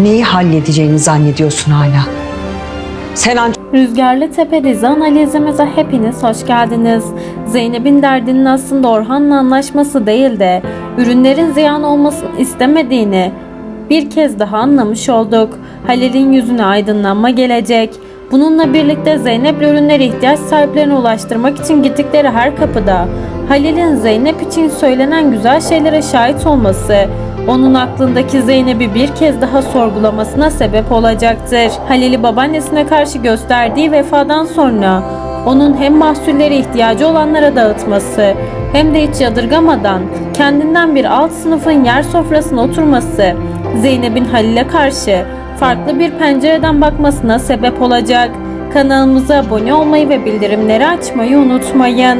neyi halledeceğini zannediyorsun hala? Sen Rüzgarlı Tepe dizi analizimize hepiniz hoş geldiniz. Zeynep'in derdinin aslında Orhan'la anlaşması değil de ürünlerin ziyan olmasını istemediğini bir kez daha anlamış olduk. Halil'in yüzüne aydınlanma gelecek. Bununla birlikte Zeynep ürünleri ihtiyaç sahiplerine ulaştırmak için gittikleri her kapıda Halil'in Zeynep için söylenen güzel şeylere şahit olması onun aklındaki Zeynep'i bir kez daha sorgulamasına sebep olacaktır. Halil'i babaannesine karşı gösterdiği vefadan sonra onun hem mahsulleri ihtiyacı olanlara dağıtması hem de hiç yadırgamadan kendinden bir alt sınıfın yer sofrasına oturması Zeynep'in Halil'e karşı farklı bir pencereden bakmasına sebep olacak. Kanalımıza abone olmayı ve bildirimleri açmayı unutmayın.